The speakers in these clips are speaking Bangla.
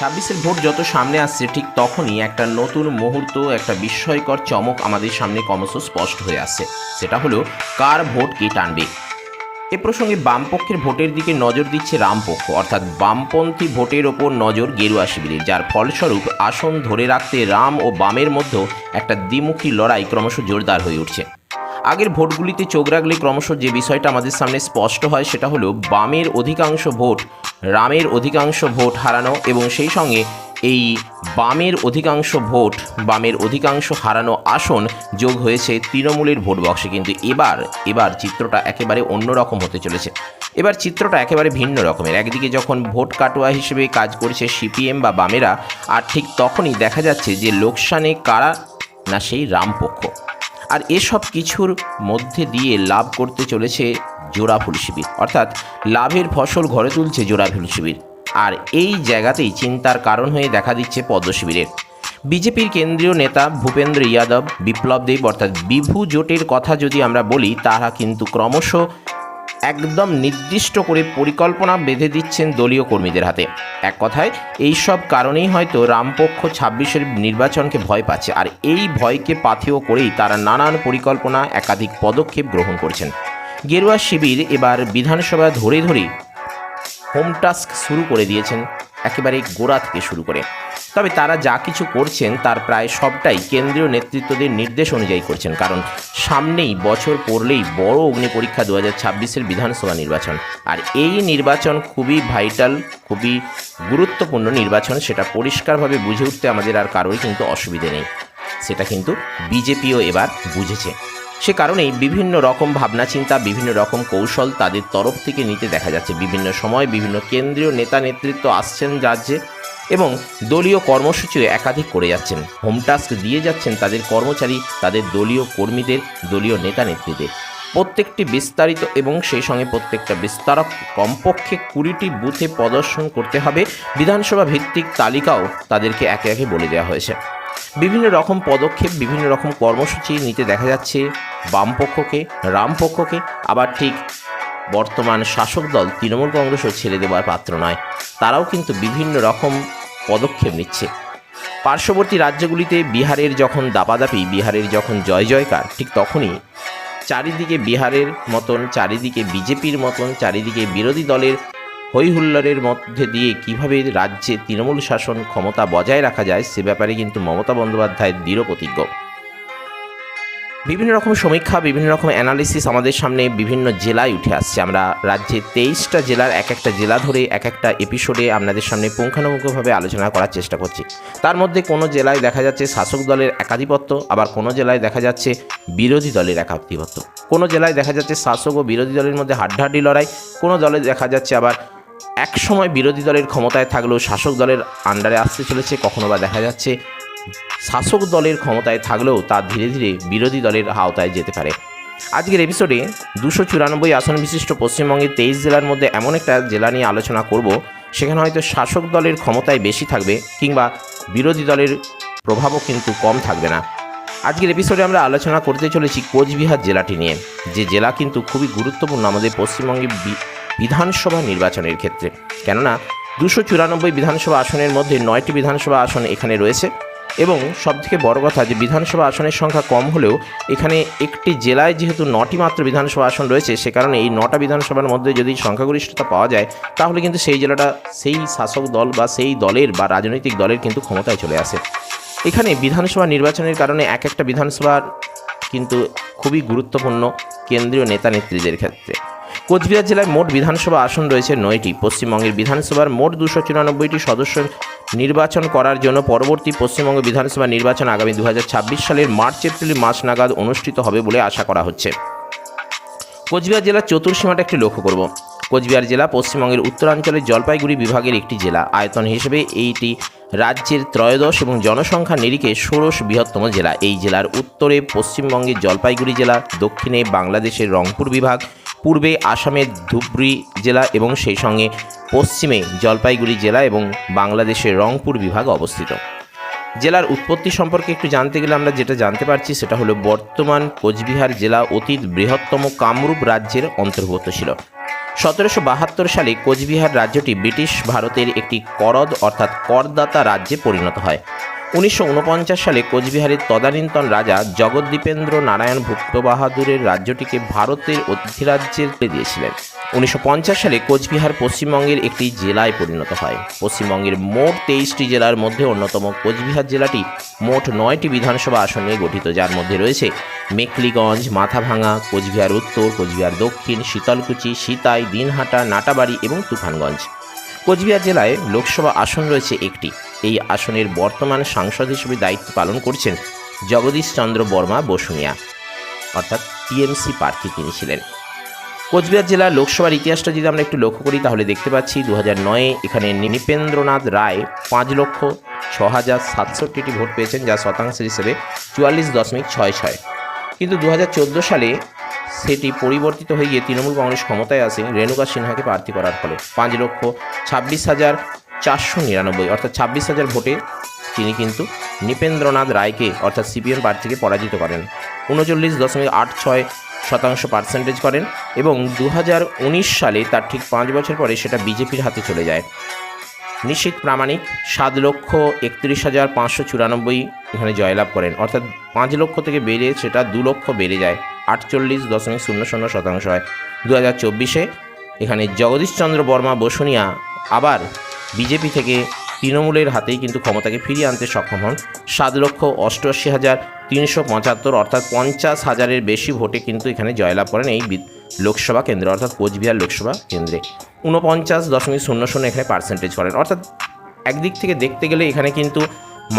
ছাব্বিশের ভোট যত সামনে আসছে, ঠিক তখনই একটা নতুন মুহূর্ত, একটা বিস্ময়কর চমক আমাদের সামনে ক্রমশ স্পষ্ট হয়ে আসছে। সেটা হলো, কার ভোট কে টানবে? এ প্রসঙ্গে বামপক্ষের ভোটের দিকে নজর দিচ্ছে রামপক্ষ, অর্থাৎ বামপন্থী ভোটের ওপর নজর গেরুয়া শিবিরের, যার ফলস্বরূপ আসন ধরে রাখতে রাম ও বামের মধ্যে একটা দ্বিমুখী লড়াই ক্রমশ জোরদার হয়ে উঠছে। আগের ভোটগুলিতে চোখ রাখলে ক্রমশ যে বিষয়টা আমাদের সামনে স্পষ্ট হয়, সেটা হলো, বামের অধিকাংশ ভোট রামের অধিকাংশ ভোট হারানো এবং সেই সঙ্গে এই বামের অধিকাংশ ভোট, বামের অধিকাংশ হারানো আসন যোগ হয়েছে তৃণমূলের ভোট বক্সে। কিন্তু এবার এবার চিত্রটা একেবারে অন্যরকম হতে চলেছে। এবার চিত্রটা একেবারে ভিন্ন রকমের। একদিকে যখন ভোট কাটোয়া হিসেবে কাজ করছে সিপিএম বা বামেরা, আর ঠিক তখনই দেখা যাচ্ছে যে লোকসানে কারা না সেই রামপক্ষ। আর এসব কিছুর মধ্যে দিয়ে লাভ করতে চলেছে জোড়াফুল শিবির। অর্থাৎ লাভের ফসল ঘরে তুলছে জোড়া জোড়াফুল শিবির। আর এই জায়গাতেই চিন্তার কারণ হয়ে দেখা দিচ্ছে পদ্ম শিবিরের। বিজেপির কেন্দ্রীয় নেতা ভূপেন্দ্র যাদব বিপ্লব দেব অর্থাৎ বিভু জোটের কথা যদি আমরা বলি, তারা কিন্তু ক্রমশ একদম নির্দিষ্ট করে পরিকল্পনা বেঁধে দিচ্ছেন দলীয় কর্মীদের হাতে। এক কথায় এই সব কারণেই হয়তো রামপক্ষ ছাব্বিশের নির্বাচনকে ভয় পাচ্ছে। আর এই ভয়কে পাথেয় করেই তারা নানান পরিকল্পনা, একাধিক পদক্ষেপ গ্রহণ করছেন। গেরুয়া শিবির এবার বিধানসভা ধরে ধরেই হোম টাস্ক শুরু করে দিয়েছেন একেবারে গোড়া থেকে শুরু করে। তবে তারা যা কিছু করছেন, তার প্রায় সবটাই কেন্দ্রীয় নেতৃত্বদের নির্দেশ অনুযায়ী করছেন, কারণ সামনেই বছর পড়লেই বড় অগ্নি পরীক্ষা দু হাজার ছাব্বিশের বিধানসভা নির্বাচন। আর এই নির্বাচন খুবই ভাইটাল, খুবই গুরুত্বপূর্ণ নির্বাচন, সেটা পরিষ্কারভাবে বুঝে উঠতে আমাদের আর কারোরই কিন্তু অসুবিধে নেই। সেটা কিন্তু বিজেপিও এবার বুঝেছে। সে কারণেই বিভিন্ন রকম ভাবনা চিন্তা, বিভিন্ন রকম কৌশল তাদের তরফ থেকে নিতে দেখা যাচ্ছে। বিভিন্ন সময় বিভিন্ন কেন্দ্রীয় নেতা নেতৃত্ব আসছেন রাজ্যে এবং দলীয় কর্মসূচিও একাধিক করে যাচ্ছেন। হোম টাস্ক দিয়ে যাচ্ছেন তাদের কর্মচারী, তাদের দলীয় কর্মীদের, দলীয় নেতা নেত্রীদের। প্রত্যেকটি বিস্তারিত এবং সেই সঙ্গে প্রত্যেকটা বিস্তারক কমপক্ষে কুড়িটি বুথে প্রদর্শন করতে হবে। বিধানসভা ভিত্তিক তালিকাও তাদেরকে একে একে বলে দেওয়া হয়েছে। বিভিন্ন রকম পদক্ষেপ, বিভিন্ন রকম কর্মসূচি নিতে দেখা যাচ্ছে বামপক্ষকে, রামপক্ষকে। আবার ঠিক বর্তমান শাসক দল তৃণমূল কংগ্রেসও ছেড়ে দেওয়ার পাত্র নয়। তারাও কিন্তু বিভিন্ন রকম পদক্ষেপ নিচ্ছে। পার্শ্ববর্তী রাজ্যগুলিতে বিহারের যখন দাপাদাপি, বিহারের যখন জয় জয়কার, ঠিক তখনই চারিদিকে বিহারের মতন, চারিদিকে বিজেপির মতন, চারিদিকে বিরোধী দলের হইহুল্লারের মধ্যে দিয়ে কীভাবে রাজ্যে তৃণমূল শাসন ক্ষমতা বজায় রাখা যায়, সে ব্যাপারে কিন্তু মমতা বন্দ্যোপাধ্যায়ের দৃঢ় প্রতিজ্ঞ। বিভিন্ন রকম সমীক্ষা, বিভিন্ন রকম অ্যানালিসিস আমাদের সামনে বিভিন্ন জেলায় উঠে আসছে। আমরা রাজ্যে তেইশটা জেলার এক একটা জেলা ধরে এক একটা এপিসোডে আপনাদের সামনে পুঙ্খানুপুঙ্খভাবে আলোচনা করার চেষ্টা করছি। তার মধ্যে কোনো জেলায় দেখা যাচ্ছে শাসক দলের একাধিপত্য, আবার কোনো জেলায় দেখা যাচ্ছে বিরোধী দলের একাধিপত্য। কোনো জেলায় দেখা যাচ্ছে শাসক ও বিরোধী দলের মধ্যে হাড্ডাহাড্ডি লড়াই, কোনো দলে দেখা যাচ্ছে আবার এক সময় বিরোধী দলের ক্ষমতায় থাকলেও শাসক দলের আন্ডারে আসতে চলেছে, কখনো বা দেখা যাচ্ছে শাসক দলের ক্ষমতায় থাকলেও তা ধীরে ধীরে বিরোধী দলের আওতায় যেতে পারে। আজকের এপিসোডে দুশো চুরানব্বই আসন বিশিষ্ট পশ্চিমবঙ্গের তেইশ জেলার মধ্যে এমন একটা জেলা নিয়ে আলোচনা করব, সেখানে হয়তো শাসক দলের ক্ষমতায় বেশি থাকবে কিংবা বিরোধী দলের প্রভাবও কিন্তু কম থাকবে না। আজকের এপিসোডে আমরা আলোচনা করতে চলেছি কোচবিহার জেলাটি নিয়ে। যে জেলা কিন্তু খুবই গুরুত্বপূর্ণ আমাদের পশ্চিমবঙ্গের বি- বিধানসভা নির্বাচনের ক্ষেত্রে। কেননা, দুশো চুরানব্বই বিধানসভা আসনের মধ্যে নয়টি বিধানসভা আসন এখানে রয়েছে এবং সবথেকে বড় কথা যে বিধানসভা আসনের সংখ্যা কম হলেও এখানে একটি জেলায় যেহেতু নটি মাত্র বিধানসভা আসন রয়েছে, সে কারণে এই নটা বিধানসভার মধ্যে যদি সংখ্যাগরিষ্ঠতা পাওয়া যায়, তাহলে কিন্তু সেই জেলাটা সেই শাসক দল বা সেই দলের বা রাজনৈতিক দলের কিন্তু ক্ষমতায় চলে আসে। এখানে বিধানসভা নির্বাচনের কারণে এক একটা বিধানসভার কিন্তু খুবই গুরুত্বপূর্ণ কেন্দ্রীয় নেতা নেত্রীদের ক্ষেত্রে। কোচবিহার জেলায় মোট বিধানসভা আসন রয়েছে নয়টি। পশ্চিমবঙ্গের বিধানসভার মোট দুশো চুরানব্বইটি সদস্য নির্বাচন করার জন্য পরবর্তী পশ্চিমবঙ্গ বিধানসভা নির্বাচন আগামী দু হাজার ছাব্বিশ সালের মার্চ, এপ্রিল, মাস নাগাদ অনুষ্ঠিত হবে বলে আশা করা হচ্ছে। কোচবিহার জেলার চতুর্সীমাটা একটি লক্ষ্য করব। কোচবিহার জেলা পশ্চিমবঙ্গের উত্তরাঞ্চলের জলপাইগুড়ি বিভাগের একটি জেলা। আয়তন হিসেবে এইটি রাজ্যের ত্রয়োদশ এবং জনসংখ্যা নিরিখে ষোড়শ বৃহত্তম জেলা। এই জেলার উত্তরে পশ্চিমবঙ্গের জলপাইগুড়ি জেলা, দক্ষিণে বাংলাদেশের রংপুর বিভাগ পূর্বে আসামের ধুবড়ি জেলা এবং সেই সঙ্গে পশ্চিমে জলপাইগুড়ি জেলা এবং বাংলাদেশের রংপুর বিভাগ অবস্থিত। জেলার উৎপত্তি সম্পর্কে একটু জানতে গেলে আমরা যেটা জানতে পারছি সেটা হলো বর্তমান কোচবিহার জেলা অতীত বৃহত্তম কামরূপ রাজ্যের অন্তর্ভুক্ত ছিল। সতেরোশো বাহাত্তর সালে কোচবিহার রাজ্যটি ব্রিটিশ ভারতের একটি করদ অর্থাৎ করদাতা রাজ্যে পরিণত হয়। উনিশশো উনপঞ্চাশ সালে কোচবিহারের তদানীন্তন রাজা জগদ্দীপেন্দ্র নারায়ণ ভুক্ত বাহাদুরের রাজ্যটিকে ভারতের অধিরাজ্যের দিয়েছিলেন। উনিশশো পঞ্চাশ সালে কোচবিহার পশ্চিমবঙ্গের একটি জেলায় পরিণত হয়। পশ্চিমবঙ্গের মোট তেইশটি জেলার মধ্যে অন্যতম কোচবিহার জেলাটি মোট নয়টি বিধানসভা আসন নিয়ে গঠিত। যার মধ্যে রয়েছে মেকলিগঞ্জ মাথাভাঙা, কোচবিহার উত্তর, কোচবিহার দক্ষিণ, শীতলকুচি, সিতাই, দিনহাটা, নাটাবাড়ি এবং তুফানগঞ্জ। কোচবিহার জেলায় লোকসভা আসন রয়েছে একটি। এই আসনের বর্তমান সাংসদ হিসেবে দায়িত্ব পালন করছেন জগদীশ চন্দ্র বর্মা বসুনিয়া, অর্থাৎ টিএমসি প্রার্থী তিনি ছিলেন। কোচবিহার জেলার লোকসভার ইতিহাসটা যদি আমরা একটু লক্ষ্য করি, তাহলে দেখতে পাচ্ছি দু হাজার নয়ে এখানে নৃপেন্দ্রনাথ রায় পাঁচ লক্ষ ছ হাজার সাতষট্টিটি ভোট পেয়েছেন যা শতাংশের হিসেবে চুয়াল্লিশ দশমিক ছয় ছয়। কিন্তু দু হাজার চোদ্দ সালে সেটি পরিবর্তিত হয়ে গিয়ে তৃণমূল কংগ্রেস ক্ষমতায় আসে রেণুকা সিনহাকে প্রার্থী করার ফলে। পাঁচ লক্ষ ছাব্বিশ হাজার চারশো নিরানব্বই, অর্থাৎ ছাব্বিশ হাজার ভোটে তিনি কিন্তু নৃপেন্দ্রনাথ রায়কে, অর্থাৎ সিপিএম প্রার্থীকে পরাজিত করেন। উনচল্লিশ দশমিক আট ছয় শতাংশ পার্সেন্টেজ করেন এবং দু হাজার উনিশ সালে তার ঠিক পাঁচ বছর পরে সেটা বিজেপির হাতে চলে যায়। নিশ্চিত প্রামাণিক সাত লক্ষ একত্রিশ হাজার পাঁচশো চুরানব্বই এখানে জয়লাভ করেন, অর্থাৎ পাঁচ লক্ষ থেকে বেড়ে সেটা দু লক্ষ বেড়ে যায়, আটচল্লিশ দশমিক শূন্য শূন্য শতাংশ হয়। দু হাজার চব্বিশে এখানে জগদীশচন্দ্র বর্মা বসুনিয়া আবার বিজেপি থেকে তৃণমূলের হাতেই কিন্তু ক্ষমতাকে ফিরিয়ে আনতে সক্ষম হন সাত লক্ষ অষ্টআশি হাজার তিনশো পঁচাত্তর, অর্থাৎ পঞ্চাশ হাজারের বেশি ভোটে কিন্তু এখানে জয়লাভ করেন এই লোকসভা কেন্দ্রে, অর্থাৎ কোচবিহার লোকসভা কেন্দ্রে। উনপঞ্চাশ দশমিক শূন্য শূন্য এখানে পার্সেন্টেজ করেন। অর্থাৎ একদিক থেকে দেখতে গেলে এখানে কিন্তু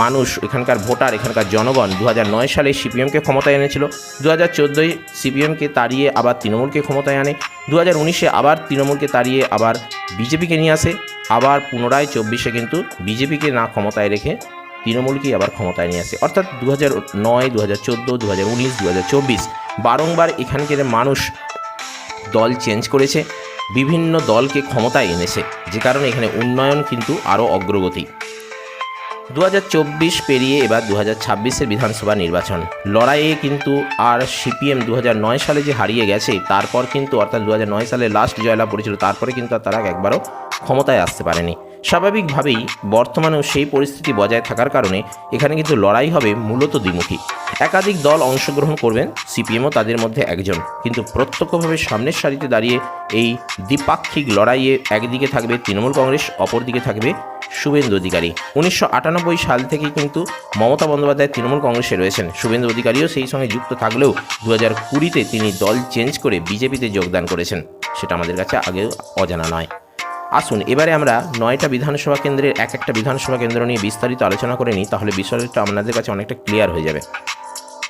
মানুষ, এখানকার ভোটার, এখানকার জনগণ দু নয় সালে সিপিএমকে ক্ষমতায় এনেছিল দু হাজার চোদ্দোয় সিপিএমকে তাড়িয়ে আবার তৃণমূলকে ক্ষমতায় আনে দু হাজার উনিশে আবার তৃণমূলকে তাড়িয়ে আবার বিজেপিকে নিয়ে আসে আবার পুনরায় চব্বিশে কিন্তু বিজেপিকে না ক্ষমতায় রেখে তৃণমূলকেই আবার ক্ষমতায় নিয়ে আসে। অর্থাৎ দু হাজার নয় দু হাজার চোদ্দ দু হাজার উনিশ দু হাজার চব্বিশ বারংবার এখানকার মানুষ দল চেঞ্জ করেছে, বিভিন্ন দলকে ক্ষমতায় এনেছে, যে কারণে এখানে উন্নয়ন কিন্তু আরও অগ্রগতি। দু হাজার চব্বিশ পেরিয়ে এবার দু হাজার বিধানসভা নির্বাচন। লড়াইয়ে কিন্তু আর সিপিএম দু সালে যে হারিয়ে গেছে, তারপর কিন্তু অর্থাৎ দু সালে লাস্ট জয়লাভ করেছিল, তারপরে কিন্তু আর তারা একবারও ক্ষমতায় আসতে পারেনি। স্বাভাবিকভাবেই বর্তমানেও সেই পরিস্থিতি বজায় থাকার কারণে এখানে কিন্তু লড়াই হবে মূলত দ্বিমুখী। একাধিক দল অংশগ্রহণ করবেন, সিপিএমও তাদের মধ্যে একজন। কিন্তু প্রত্যক্ষভাবে সামনের সারিতে দাঁড়িয়ে এই দ্বিপাক্ষিক লড়াইয়ে একদিকে থাকবে তৃণমূল কংগ্রেস, অপরদিকে থাকবে শুভেন্দু অধিকারী। উনিশশো আটানব্বই সাল থেকে কিন্তু মমতা বন্দ্যোপাধ্যায় তৃণমূল কংগ্রেসে রয়েছেন। শুভেন্দু অধিকারীও সেই সঙ্গে যুক্ত থাকলেও দু হাজার কুড়িতে তিনি দল চেঞ্জ করে বিজেপিতে যোগদান করেছেন। সেটা আমাদের কাছে আগেও অজানা নয়। আসুন, এবারে আমরা নয়টা বিধানসভা কেন্দ্রের এক একটা বিধানসভা কেন্দ্র নিয়ে বিস্তারিত আলোচনা করে নিই, তাহলে বিষয়টা আপনাদের কাছে অনেকটা ক্লিয়ার হয়ে যাবে।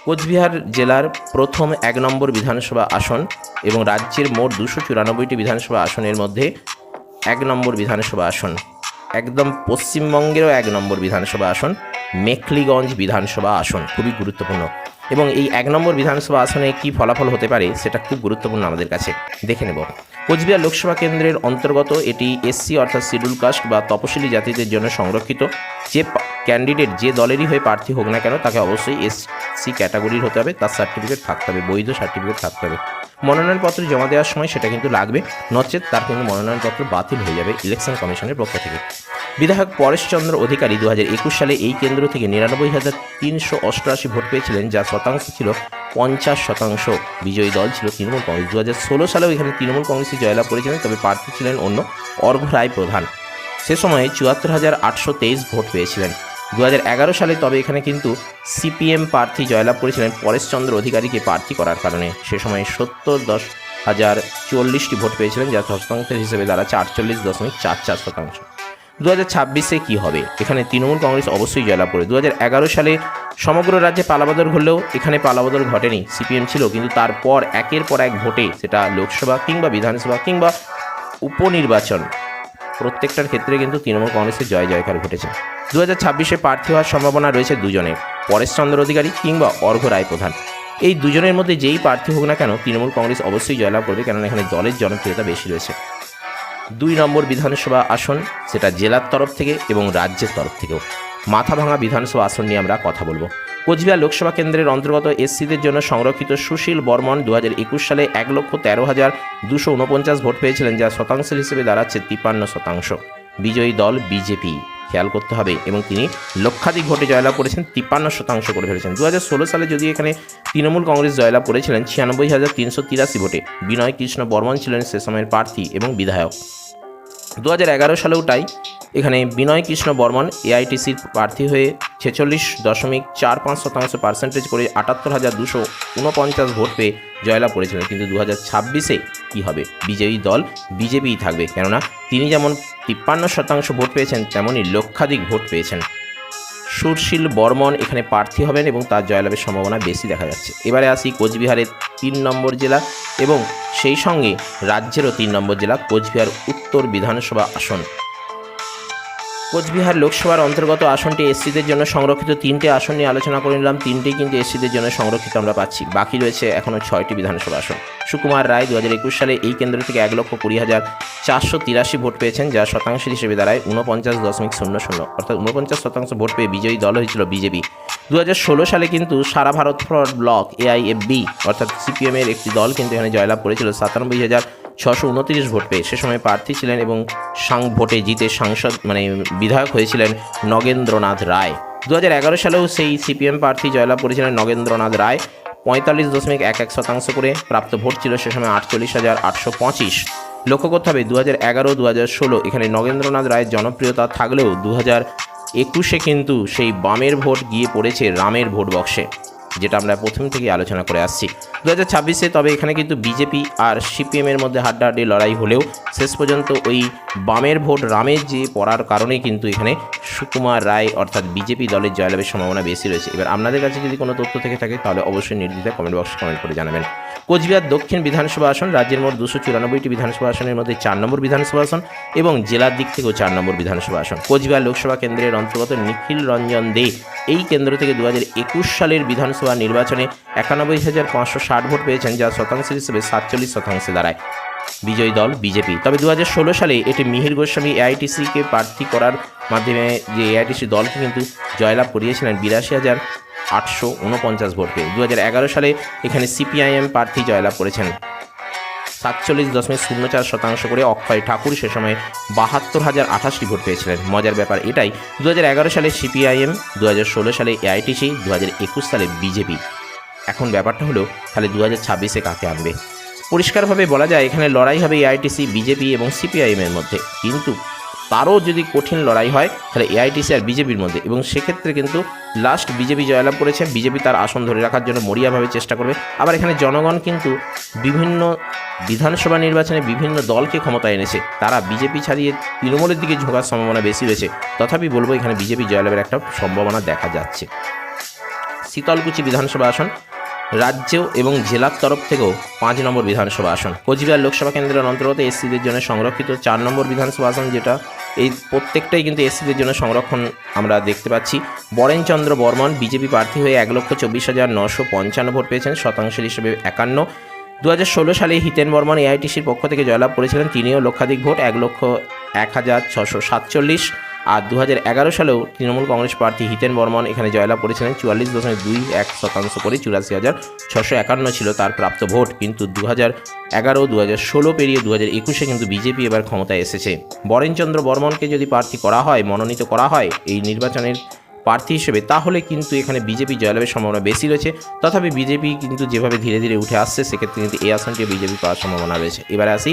কোচবিহার জেলার প্রথম এক নম্বর বিধানসভা আসন এবং রাজ্যের মোট দুশো চুরানব্বইটি বিধানসভা আসনের মধ্যে এক নম্বর বিধানসভা আসন। একদম পশ্চিমবঙ্গেরও এক নম্বর বিধানসভা আসন, মেখলিগঞ্জ বিধানসভা আসন, খুবই গুরুত্বপূর্ণ। এবং এই এক নম্বর বিধানসভা আসনে কি ফলাফল হতে পারে, সেটা খুব গুরুত্বপূর্ণ আমাদের কাছে। দেখে নেব। কোচবিহার লোকসভা কেন্দ্রের অন্তর্গত এটি এসসি অর্থাৎ শিডিউল কাস্ট বা তপশিলি জাতিদের জন্য সংরক্ষিত। যে ক্যান্ডিডেট যে দলেরই হয়ে প্রার্থী হোক না কেন, তাকে অবশ্যই এসসি ক্যাটাগরির হতে হবে, তার সার্টিফিকেট থাকতে হবে, বৈধ সার্টিফিকেট থাকতে হবে। মনোনয়নপত্র জমা দেওয়ার সময় সেটা কিন্তু লাগবে। নচেত তার কিন্তু মনোনয়নপত্র বাতিল হয়ে যাবে ইলেকশন কমিশনের পক্ষ থেকে। বিধায়ক পরেশচন্দ্র অধিকারী দু হাজার একুশ সালে এই কেন্দ্র থেকে নিরানব্বই হাজার তিনশো অষ্টআশি ভোট পেয়েছিলেন যা শতাংশ ছিল পঞ্চাশ শতাংশ বিজয়ী দল ছিল তৃণমূল কংগ্রেস। দু হাজার ষোলো সালেও এখানে তৃণমূল কংগ্রেসই জয়লাভ করেছিলেন, তবে প্রার্থী ছিলেন অন্য অর্ঘ রায় প্রধান। সে সময় চুয়াত্তর হাজার আটশো তেইশ ভোট পেয়েছিলেন। দু হাজার এগারো সালে তবে এখানে কিন্তু সিপিএম প্রার্থী জয়লাভ করেছিলেন পরেশচন্দ্র অধিকারীকে প্রার্থী করার কারণে। সে সময় সত্তর দশ হাজার চল্লিশটি ভোট পেয়েছিলেন, যা শতাংশের হিসেবে দাঁড়াচ্ছে আটচল্লিশ দশমিক চার চার শতাংশ। দু হাজার ছাব্বিশে কী হবে? এখানে তৃণমূল কংগ্রেস অবশ্যই জয়লাভ করে। দু হাজার এগারো সালে সমগ্র রাজ্যে পালাবদল ঘটলেও এখানে পালাবদল ঘটেনি। সিপিএম ছিল, কিন্তু তারপর একের পর এক ভোটে সেটা লোকসভা কিংবা বিধানসভা কিংবা উপনির্বাচন প্রত্যেকটার ক্ষেত্রে কিন্তু তৃণমূল কংগ্রেসের জয় জয়কার ঘটেছে। দু হাজার ছাব্বিশে প্রার্থী হওয়ার সম্ভাবনা রয়েছে দুজনের পরেশচন্দ্র অধিকারী কিংবা অর্ঘ রায় প্রধান। এই দুজনের মধ্যে যেই প্রার্থী হোক না কেন, তৃণমূল কংগ্রেস অবশ্যই জয়লাভ করবে, কেননা এখানে দলের জনপ্রিয়তা বেশি রয়েছে। দুই নম্বর বিধানসভা আসন, সেটা জেলার তরফ থেকে এবং রাজ্যের তরফ থেকেও। মাথাভাঙা বিধানসভা আসন নিয়ে আমরা কথা বলব। কোচবিহার লোকসভা কেন্দ্রের অন্তর্গত এসসিদের জন্য সংরক্ষিত সুশীল বর্মন দু হাজার একুশ সালে এক লক্ষ তেরো হাজার দুশো উনপঞ্চাশ ভোট পেয়েছিলেন, যা শতাংশের হিসেবে দাঁড়াচ্ছে তিপ্পান্ন শতাংশ। বিজয়ী দল বিজেপি। খেয়াল করতে হবে, এবং তিনি লক্ষাধিক ভোটে জয়লাভ করেছেন, তিপ্পান্ন শতাংশ করে ফেলেছেন। দু হাজার ষোলো সালে যদি এখানে তৃণমূল কংগ্রেস জয়লাভ করেছিলেন, ছিয়ানব্বই হাজার তিনশো তিরাশি ভোটে বিনয় কৃষ্ণ বর্মন ছিলেন সে সময়ের প্রার্থী এবং বিধায়ক। দু হাজার এগারো সালেও তাই এখানে বিনয় কৃষ্ণ বর্মন এআইটিসির প্রার্থী হয়ে ছেচল্লিশ দশমিক চার পাঁচ শতাংশ পার্সেন্টেজ করে আটাত্তর হাজার দুশো উনপঞ্চাশ ভোট পেয়ে জয়লাভ করেছিলেন। কিন্তু দু হাজার ছাব্বিশে কী হবে? বিজয়ী দল বিজেপিই থাকবে। কেননা, তিনি যেমন তিপ্পান্ন শতাংশ ভোট পেয়েছেন, তেমনই লক্ষাধিক ভোট পেয়েছেন। সুরশীল বর্মন এখানে প্রার্থী হবেন এবং তার জয়লাভের সম্ভাবনা বেশি দেখা যাচ্ছে। এবারে আসি কোচবিহারের তিন নম্বর জেলা এবং সেই সঙ্গে রাজ্যেরও তিন নম্বর জেলা, কোচবিহার উত্তর বিধানসভা আসন। কোচবিহার লোকসভার অন্তর্গত আসনটি এসসিদের জন্য সংরক্ষিত। তিনটে আসন নিয়ে আলোচনা করে নিলাম। তিনটেই কিন্তু এসসিদের জন্য সংরক্ষিত আমরা পাচ্ছি। বাকি রয়েছে এখনও ছয়টি বিধানসভা আসন। সুকুমার রায় দু হাজার একুশ সালে এই কেন্দ্র থেকে এক লক্ষ কুড়ি হাজার চারশো তিরাশি ভোট পেয়েছেন, যা শতাংশের হিসেবে দাঁড়ায় উনপঞ্চাশ দশমিক শূন্য শূন্য। অর্থাৎ উনপঞ্চাশ শতাংশ ভোট পেয়ে বিজয়ী দল হয়েছিল বিজেপি। দু হাজার ষোলো সালে কিন্তু সারা ভারত ফ্রড ব্লক এআইএফবি অর্থাৎ সিপিএমের একটি দল কিন্তু এখানে জয়লাভ করেছিল সাতানব্বই হাজার ছশো উনত্রিশ ভোট পেয়ে সে সময় প্রার্থী ছিলেন এবং সাং ভোটে জিতে সাংসদ মানে বিধায়ক হয়েছিলেন নগেন্দ্রনাথ রায়। দু হাজার এগারো সালেও সেই সিপিএম প্রার্থী জয়লাভ করেছিলেন নগেন্দ্রনাথ রায়। পঁয়তাল্লিশ দশমিক এক এক শতাংশ করে প্রাপ্ত ভোট ছিল সে সময় আটচল্লিশ হাজার আটশো পঁচিশ। লক্ষ্য করতে হবে দু হাজার এগারো দু হাজার ষোলো এখানে নগেন্দ্রনাথ রায়ের জনপ্রিয়তা থাকলেও দু হাজার একুশে কিন্তু সেই বামের ভোট গিয়ে পড়েছে রামের ভোট বক্সে, যেটা আমরা প্রথম থেকে আলোচনা করে আসছি। দু হাজার ছাব্বিশে তবে এখানে কিন্তু বিজেপি আর সিপিএমের মধ্যে হাড্ডাহাড্ডি লড়াই হলেও শেষ পর্যন্ত ওই বামের ভোট রামের যে পড়ার কারণে কিন্তু এখানে সুকুমার রায় অর্থাৎ বিজেপি দলের জয়লাভের সম্ভাবনা বেশি রয়েছে। এবার আপনাদের কাছে যদি কোনো তথ্য থেকে থাকে তাহলে অবশ্যই নির্দ্বিধায় কমেন্ট বক্সে কমেন্ট করে জানাবেন। কোচবিহার দক্ষিণ বিধানসভা আসন, রাজ্যের মোট দুশো চুরানব্বইটি বিধানসভা আসনের মধ্যে চার নম্বর বিধানসভা আসন এবং জেলার দিক থেকেও চার নম্বর বিধানসভা আসন। কোচবিহার লোকসভা কেন্দ্রের অন্তর্গত নিখিল রঞ্জন দে এই কেন্দ্র থেকে দু হাজার একুশ সালের বিধানসভা নির্বাচনে একানব্বই হাজার পাঁচশো ষাট ভোট পেয়েছেন যা শতাংশ হিসেবে সাতচল্লিশ শতাংশে দাঁড়ায়। বিজয়ী দল বিজেপি। তবে দু হাজার ষোলো সালে এটি মিহির গোস্বামী এআইটিসিকে প্রার্থী করার মাধ্যমে যে এআইটিসি দলকে কিন্তু জয়লাভ করিয়েছিলেন বিরাশি হাজার আটশো উনপঞ্চাশ ভোট পেয়ে দু সালে এখানে সিপিআইএম প্রার্থী জয়লাভ করেছেন। সাতচল্লিশ দশমিক শূন্য চার শতাংশ করে অক্ষয় ঠাকুর সে সময় বাহাত্তর হাজার আঠাশটি ভোট পেয়েছিলেন। মজার ব্যাপার এটাই দু হাজার এগারো সালে সিপিআইএম দু হাজার ষোলো সালে এআইটিসি দু হাজার একুশ সালে বিজেপি। এখন ব্যাপারটা হলো, তাহলে দু হাজার ছাব্বিশে কাকে আনবে? পরিষ্কারভাবে বলা যায়, এখানে লড়াই হবে এআইটিসি, বিজেপি এবং সিপিআইএমের মধ্যে। কিন্তু তারও যদি কঠিন লড়াই হয়, তাহলে এআইটিসি আর বিজেপির মধ্যে। এবং সেক্ষেত্রে কিন্তু লাস্ট বিজেপি জয়লাভ করেছে, বিজেপি তার আসন ধরে রাখার জন্য মরিয়াভাবে চেষ্টা করবে। আবার এখানে জনগণ কিন্তু বিভিন্ন বিধানসভা নির্বাচনে বিভিন্ন দলকে ক্ষমতায় এনেছে। তারা বিজেপি ছাড়িয়ে তৃণমূলের দিকে ঝোঁকার সম্ভাবনা বেশি রয়েছে। তথাপি বলব, এখানে বিজেপি জয়লাভের একটা সম্ভাবনা দেখা যাচ্ছে। শীতলকুচি বিধানসভা আসন রাজ্য এবং জেলার তরফ থেকেও পাঁচ নম্বর বিধানসভা আসন। কোচবিহার লোকসভা কেন্দ্রের অন্তর্গত এসসিদের জন্য সংরক্ষিত চার নম্বর বিধানসভা আসন যেটা, এই প্রত্যেকটাই কিন্তু এসসিদের জন্য সংরক্ষণ আমরা দেখতে পাচ্ছি। বরেনচন্দ্র বর্মন বিজেপি প্রার্থী হয়ে এক লক্ষ চব্বিশ হাজার নশো পঞ্চান্ন ভোট পেয়েছেন শতাংশের হিসেবে একান্ন। দু হাজার ষোলো সালে হিতেন বর্মন এআইটিসির পক্ষ থেকে জয়লাভ করেছিলেন, তিনিও লক্ষাধিক ভোট, এক লক্ষ এক হাজার ছশো সাতচল্লিশ। আর দু হাজার এগারো সালেও তৃণমূল কংগ্রেস প্রার্থী হিতেন বর্মন এখানে জয়লাভ করেছিলেন চুয়াল্লিশ দশমিক দুই এক শতাংশ করে, চুরাশি হাজার ছশো একান্ন ছিল তার প্রাপ্ত ভোট। কিন্তু দু হাজার এগারো দু হাজার ষোলো পেরিয়ে দু হাজার একুশে কিন্তু বিজেপি এবার ক্ষমতায় এসেছে। বরেনচন্দ্র বর্মনকে যদি প্রার্থী করা হয়, মনোনীত করা হয়, এই নির্বাচনের প্রার্থী হিসেবে, তাহলে কিন্তু এখানে বিজেপি জয়লাভের সম্ভাবনা বেশি রয়েছে। তথাপি বিজেপি কিন্তু যেভাবে ধীরে ধীরে উঠে আসছে, সেক্ষেত্রে কিন্তু এই আসনটিও বিজেপি পাওয়ার সম্ভাবনা রয়েছে। এবারে আসি,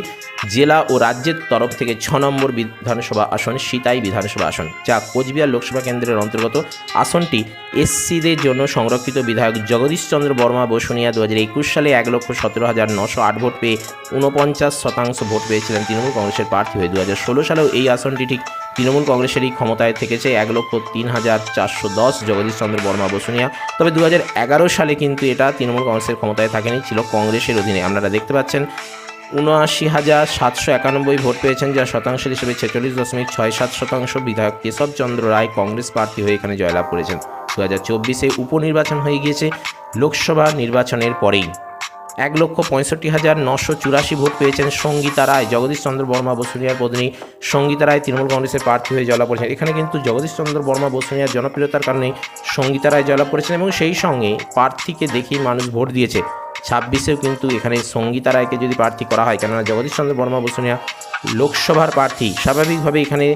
জেলা ও রাজ্যের তরফ থেকে ছ নম্বর বিধানসভা আসন, সিতাই বিধানসভা আসন। যা কোচবিহার লোকসভা কেন্দ্রের অন্তর্গত আসনটি এসসিদের জন্য সংরক্ষিত বিধায়ক জগদীশ চন্দ্র বর্মা বসুনিয়া দু হাজার একুশ সালে এক লক্ষ সতেরো হাজার নশো আট ভোট পেয়ে ঊনপঞ্চাশ শতাংশ ভোট পেয়েছিলেন তৃণমূল কংগ্রেসের প্রার্থী হয়ে। দু ষোলো সালেও এই আসনটি ঠিক তৃণমূল কংগ্রেসেরই ক্ষমতায় থেকেছে এক লক্ষ তিন হাজার চারশো দশ জগদীশ চন্দ্র বর্মা বসুনিয়া। তবে দু হাজার এগারো সালে কিন্তু এটা তৃণমূল কংগ্রেসের ক্ষমতায় থাকেনি, ছিল কংগ্রেসের অধীনে। আপনারা দেখতে পাচ্ছেন, উনআশি হাজার সাতশো একানব্বই ভোট পেয়েছেন, যা শতাংশের হিসেবে ছেচল্লিশ দশমিক ছয় সাত শতাংশ। বিধায়ক কেশবচন্দ্র রায় কংগ্রেস প্রার্থী হয়ে এখানে জয়লাভ করেছেন। দু হাজার চব্বিশে উপনির্বাচন হয়ে গিয়েছে, লোকসভা নির্বাচনের পরেই। এক লক্ষ পঁয়ষট্টি হাজার নশো চুরাশি ভোট পেয়েছেন সঙ্গীতা রায়, জগদীশ চন্দ্র বর্মা, বসুনিয়ার পত্নী সঙ্গীতা রায়, তৃণমূল কংগ্রেসের প্রার্থী হয়ে জয়লাভ করেছেন। এখানে কিন্তু জগদীশ চন্দ্র বর্মা, বসুনিয়ার জনপ্রিয়তার কারণে সঙ্গীতা রায় জয়লাভ করেছেন এবং সেই সঙ্গে প্রার্থীকে দেখেই মানুষ ভোট দিয়েছে। ছাব্বিশেও কিন্তু এখানে সঙ্গীতা রায়কে যদি প্রার্থী করা হয়, কেননা জগদীশ চন্দ্র বর্মা, বসুনিয়া লোকসভার প্রার্থী স্বাভাবিকভাবে এখানে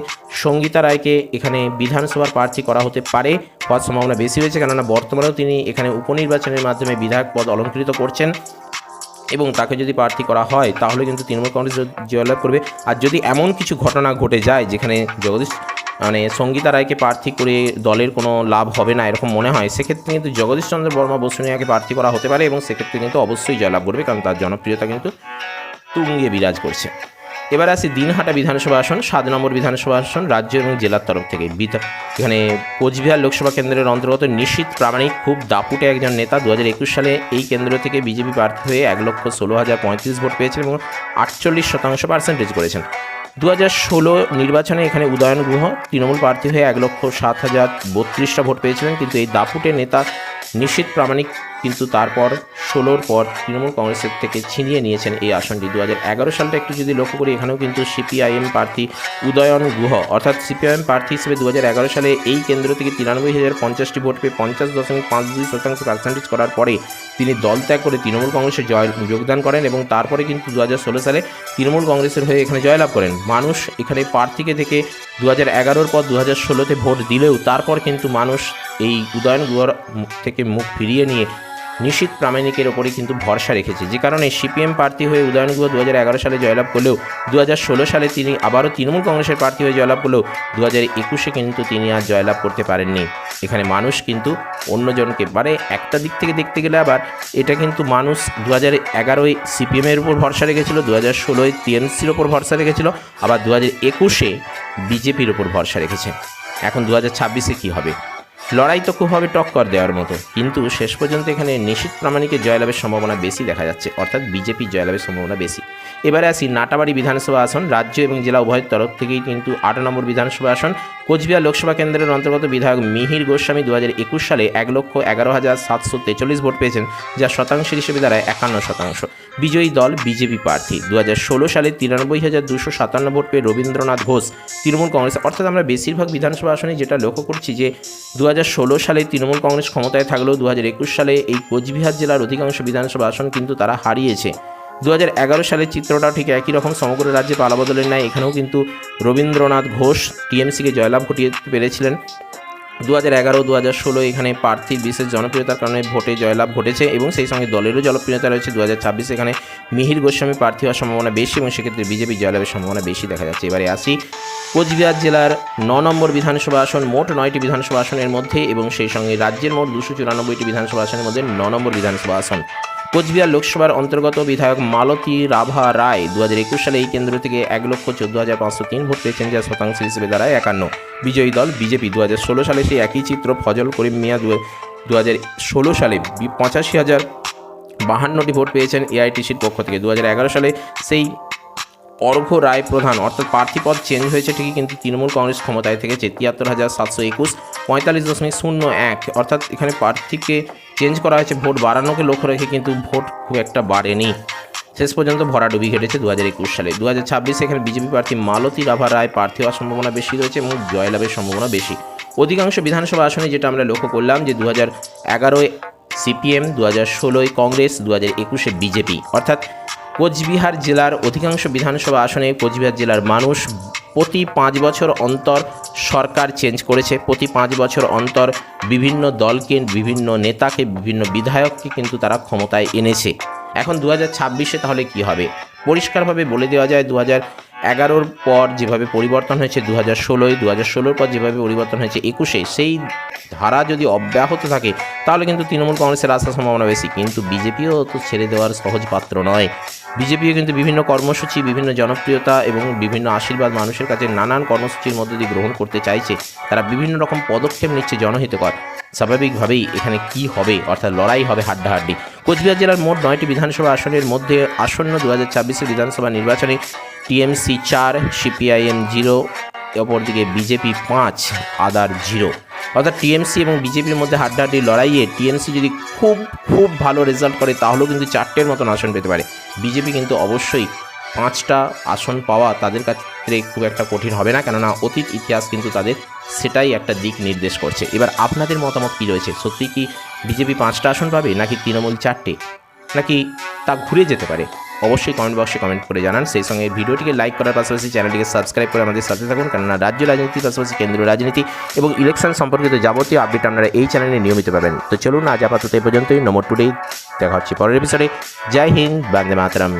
সঙ্গীতা রায়কে এখানে বিধানসভার প্রার্থী করা হতে পারে, হওয়ার সম্ভাবনা বেশি রয়েছে, কেননা বর্তমানেও তিনি এখানে উপনির্বাচনের মাধ্যমে বিধায়ক পদ অলঙ্কৃত করছেন। এবং তাকে যদি প্রার্থী করা হয়, তাহলে কিন্তু তৃণমূল কংগ্রেস জয়লাভ করবে। আর যদি এমন কিছু ঘটনা ঘটে যায়, যেখানে জগদীশ মানে সঙ্গীতা রায়কে প্রার্থী করে দলের কোনো লাভ হবে না এরকম মনে হয়, সেক্ষেত্রে কিন্তু জগদীশ চন্দ্র বর্মা বসুনিয়াকে প্রার্থী করা হতে পারে এবং সেক্ষেত্রে কিন্তু অবশ্যই জয়লাভ করবে, কারণ তার জনপ্রিয়তা কিন্তু তুঙ্গে বিরাজ করছে। এবার আসি দিনহাটা বিধানসভা আসন, সাত নম্বর বিধানসভা আসন, রাজ্য এবং জেলার তরফ থেকে। এখানে কোচবিহার লোকসভা কেন্দ্রের অন্তর্গত নিশ্চিত প্রামাণিক খুব দাপুটে একজন নেতা দু হাজার একুশ সালে এই কেন্দ্র থেকে বিজেপি প্রার্থী হয়ে এক লক্ষ ষোলো হাজার পঁয়ত্রিশ ভোট পেয়েছেন এবং আটচল্লিশ শতাংশ পার্সেন্টেজ করেছেন। দু হাজার ষোলো নির্বাচনে এখানে উদয়ন গুহ, তৃণমূল প্রার্থী হয়ে এক লক্ষ সাত হাজার বত্রিশটা ভোট পেয়েছিলেন, কিন্তু এই দাপুটে নেতা নিশ্চিত প্রামাণিক কিন্তু তারপর ষোলোর পর তৃণমূল কংগ্রেসের থেকে ছিনিয়ে নিয়েছেন এই আসনটি। দু হাজার এগারো সালটা একটু যদি লক্ষ্য করি, এখানেও কিন্তু সিপিআইএম প্রার্থী উদয়ন গুহ, অর্থাৎ সিপিআইএম প্রার্থী হিসেবে দু হাজার এগারো সালে এই কেন্দ্র থেকে তিরানব্বই হাজার পঞ্চাশটি ভোট পেয়ে পঞ্চাশ দশমিক পাঁচ দুই শতাংশ পার্সেন্টেজ করার পরে তিনি দল ত্যাগ করে তৃণমূল কংগ্রেসে জয়, যোগদান করেন এবং তারপরে কিন্তু দু হাজার ষোলো সালে তৃণমূল কংগ্রেসের হয়ে এখানে জয়লাভ করেন। মানুষ এখানে প্রার্থীকে থেকে দু হাজার এগারোর পর দু হাজার ষোলোতে ভোট দিলেও তারপর কিন্তু মানুষ এই উদয়ন গুহর থেকে মুখ ফিরিয়ে নিয়ে নিশীত প্রামাণিকের ওপরে কিন্তু ভরসা রেখেছে। যে কারণে সিপিএম প্রার্থী হয়ে উদয়ন গুহ দু হাজার এগারো সালে জয়লাভ করলেও দু হাজার ষোলো সালে তিনি আবারও তৃণমূল কংগ্রেসের প্রার্থী হয়ে জয়লাভ করলেও দু হাজার একুশে কিন্তু তিনি আর জয়লাভ করতে পারেননি। এখানে মানুষ কিন্তু অন্যজনকে মানে একটা দিক থেকে দেখতে গেলে আবার এটা কিন্তু মানুষ দু হাজার এগারোয় সিপিএমের উপর ভরসা রেখেছিল দু হাজার ষোলোয় টিএমসির ওপর ভরসা রেখেছিল, আবার দু হাজার একুশে বিজেপির ওপর ভরসা রেখেছে। এখন দু হাজার ছাব্বিশে কী হবে? লড়াই তো খুব হবে টক্কর দেওয়ার মতো। কিন্তু শেষ পর্যন্ত এখানে নিশ্চিত প্রামাণিকের জয়লাভের সম্ভাবনা বেশি দেখা যাচ্ছে, অর্থাৎ বিজেপির জয়লাভের সম্ভাবনা বেশি। এবারে আসি নাটাবাড়ি বিধানসভা আসন, রাজ্য এবং জেলা উভয়ের তরফ থেকেই কিন্তু আট নম্বর বিধানসভা আসন, কোচবিহার লোকসভা কেন্দ্রের অন্তর্গত বিধায়ক মিহির গোস্বামী দু হাজার একুশ সালে এক লক্ষ এগারো হাজার সাতশো তেচল্লিশ ভোট পেয়েছেন, যা শতাংশের হিসেবে দাঁড়ায় একান্ন শতাংশ। বিজয়ী দল বিজেপি প্রার্থী। দু হাজার ষোলো সালে তিরানব্বই হাজার দুশো সাতান্ন ভোট পেয়ে রবীন্দ্রনাথ ঘোষ তৃণমূল কংগ্রেস। অর্থাৎ আমরা বেশিরভাগ বিধানসভা আসনে যেটা লক্ষ্য করছি যে দু হাজার ষোলো সালে তৃণমূল কংগ্রেস ক্ষমতায় থাকলেও দু হাজার একুশ সালে এই কোচবিহার জেলার অধিকাংশ বিধানসভা আসন কিন্তু তারা হারিয়েছে। দু হাজার এগারো সালের চিত্রটা ঠিক একই রকম, সমগ্র রাজ্যে পালাবদলের ন্যায়। এখানেও কিন্তু রবীন্দ্রনাথ ঘোষ টিএমসিকে জয়লাভ ঘটিয়ে পেরেছিলেন। দু হাজার এগারো দু হাজার ষোলো এখানে প্রার্থীর বিশেষ জনপ্রিয়তার কারণে ভোটে জয়লাভ ঘটেছে এবং সেই সঙ্গে দলেরও জনপ্রিয়তা রয়েছে। দু হাজার ছাব্বিশে এখানে মিহির গোস্বামী প্রার্থী হওয়ার সম্ভাবনা বেশি এবং সেক্ষেত্রে বিজেপি জয়লাভের সম্ভাবনা বেশি দেখা যাচ্ছে। এবারে আসি কোচবিহার জেলার ন নম্বর বিধানসভা আসন, মোট নয়টি বিধানসভা আসনের মধ্যে এবং সেই সঙ্গে রাজ্যের মোট দুশো চুরানব্বইটি বিধানসভা আসনের মধ্যে ন নম্বর বিধানসভা আসন। কোচবিহার লোকসভার অন্তর্গত বিধায়ক মালতী রাভা রায় দু হাজার একুশ সালে এই কেন্দ্র থেকে এক লক্ষ চোদ্দ হাজার পাঁচশো তিন ভোট পেয়েছেন, যা শতাংশ হিসেবে দাঁড়ায় একান্ন। বিজয়ী দল বিজেপি দু হাজার ষোলো সালে সেই একই চিত্র ফজল করিম মিয়া দু হাজার ষোলো সালে পঁচাশি হাজার বাহান্নটি ভোট পেয়েছেন এআইটিসির পক্ষ থেকে। দু হাজার এগারো সালে সেই অর্ঘ্য রায় প্রধান, অর্থাৎ প্রার্থী পদ চেঞ্জ হয়েছে ঠিকই, কিন্তু তৃণমূল কংগ্রেস ক্ষমতায় থেকেছে তিয়াত্তর হাজার সাতশো একুশ পঁয়তাল্লিশ দশমিক শূন্য এক, অর্থাৎ এখানে প্রার্থীকে চেঞ্জ করা হয়েছে, ভোট বাড়ানোকে লক্ষ্য রেখে কিন্তু ভোট খুব একটা বাড়েনি। শেষ পর্যন্ত ভরাডুবি ঘটেছে দু হাজার একুশ সালে। দু হাজার ছাব্বিশে এখানে বিজেপি প্রার্থী মালতী রাভা রায় প্রার্থী হওয়ার সম্ভাবনা বেশি রয়েছে এবং জয়লাভের সম্ভাবনা বেশি। অধিকাংশ বিধানসভা আসনে যেটা আমরা লক্ষ্য করলাম যে দু হাজার এগারোয় সিপিএম দু হাজার ষোলোয় কংগ্রেস দু হাজার একুশে বিজেপি। অর্থাৎ কোচবিহার জেলার অধিকাংশ বিধানসভা আসনে কোচবিহার জেলার মানুষ প্রতি পাঁচ বছর অন্তর সরকার চেঞ্জ করেছে। প্রতি পাঁচ বছর অন্তর বিভিন্ন দলকে, বিভিন্ন নেতাকে, বিভিন্ন বিধায়ককে কিন্তু তারা ক্ষমতায় এনেছে। এখন দু হাজার ছাব্বিশে তাহলে কি হবে? পরিষ্কারভাবে বলে দেওয়া যায় দু হাজার এগারোর পর যেভাবে পরিবর্তন হয়েছে দু হাজার ষোলোয় দু হাজার ষোলোর পর যেভাবে পরিবর্তন হয়েছে, একুশে, সেই ধারা যদি অব্যাহত থাকে, তাহলে কিন্তু তৃণমূল কংগ্রেসের আসার সম্ভাবনা বেশি। কিন্তু বিজেপিও তো ছেড়ে দেওয়ার সহজ পাত্র নয়। বিজেপিও কিন্তু বিভিন্ন কর্মসূচি, বিভিন্ন জনপ্রিয়তা এবং বিভিন্ন আশীর্বাদ মানুষের কাছে নানান কর্মসূচির মধ্যে দিয়ে গ্রহণ করতে চাইছে। তারা বিভিন্ন রকম পদক্ষেপ নিচ্ছে জনহিতকর। স্বাভাবিকভাবেই এখানে কি হবে? অর্থাৎ লড়াই হবে হাড্ডাহাড্ডি। কোচবিহার জেলার মোট নয়টি বিধানসভা আসনের মধ্যে আসন্ন দু হাজার বিধানসভা নির্বাচনে টিএমসি চার, সিপিআইএম জিরো অপরদিকে বিজেপি পাঁচ, আদার জিরো। অর্থাৎ টিএমসি এবং বিজেপির মধ্যে হাড্ডাহাড্ডি লড়াইয়ে টিএমসি যদি খুব খুব ভালো রেজাল্ট করে, তাহলেও কিন্তু চারটের মতন আসন পেতে পারে। বিজেপি কিন্তু অবশ্যই পাঁচটা আসন পাওয়া তাদের ক্ষেত্রে খুব একটা কঠিন হবে না, কেননা অতীত ইতিহাস কিন্তু তাদের সেটাই একটা দিক নির্দেশ করছে। এবার আপনাদের মতামত কী রয়েছে? সত্যি কি বিজেপি পাঁচটা আসন পাবে, নাকি তৃণমূল চারটে? নাকি তা ঘুরে যেতে পারে? অবশ্যই কমেন্ট বক্সে কমেন্ট করে জানান। সেই সঙ্গে ভিডিওটিকে লাইক করার পাশাপাশি চ্যানেলটিকে সাবস্ক্রাইব করে আমাদের সাথে থাকুন। কেননা রাজ্য রাজনীতির পাশাপাশি কেন্দ্রীয় রাজনীতি এবং ইলেকশন সম্পর্কিত যাবতীয় আপডেট আপনারা এই চ্যানেলে নিয়মিত পাবেন। তো চলুন আজ আপাতত এই পর্যন্তই। নম্বর টুডেই দেখা হচ্ছে পরের এপিসোডে জয় হিন্দ। বন্দে মাতরম।